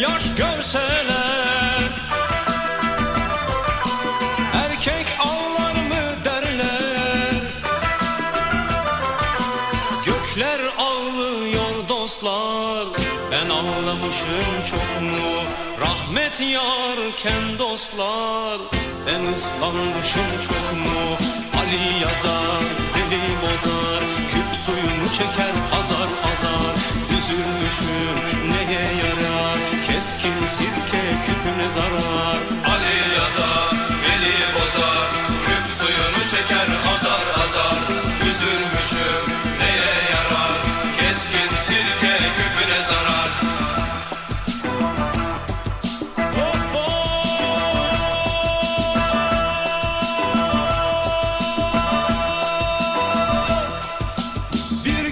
yaş görseler Erkek ağlar mı derler? Gökler ağlıyor dostlar Ben ağlamışım çok mu? Rahmet yarken dostlar Ben ıslanmışım çok mu? Ali yazar, deli bozar Küp suyunu çeker azar azar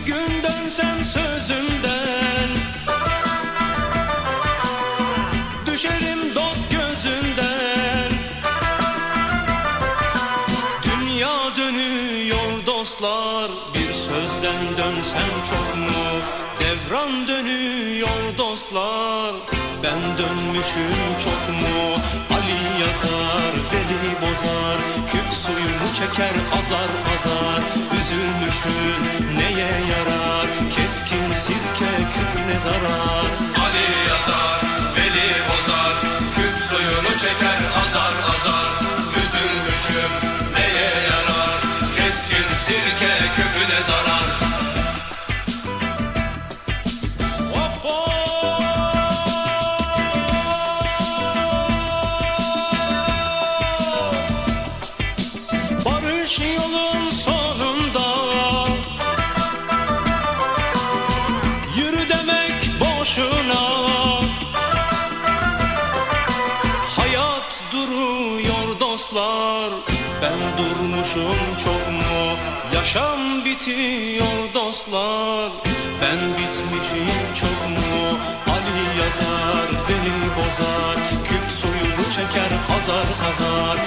gün dönsem sözümden. Düşerim dost gözünden. Dünya dönüyor dostlar Bir sözden dönsem çok mu? Devran dönüyor dostlar Ben dönmüşüm çok mu? Ali yazar Veli bozar Küp suyunu çeker azar azar. Üzülmüşüm zarar Ali yazar, beli bozar, küp suyunu çeker azar azar. Üzülmüşüm neye yarar, keskin sirke küpüne zarar. Barış yolun sonunda dostlar Ben durmuşum çok mu? Yaşam bitiyor dostlar. Ben bitmişim çok mu? Ali yazar beni bozar. Küp suyunu çeker azar azar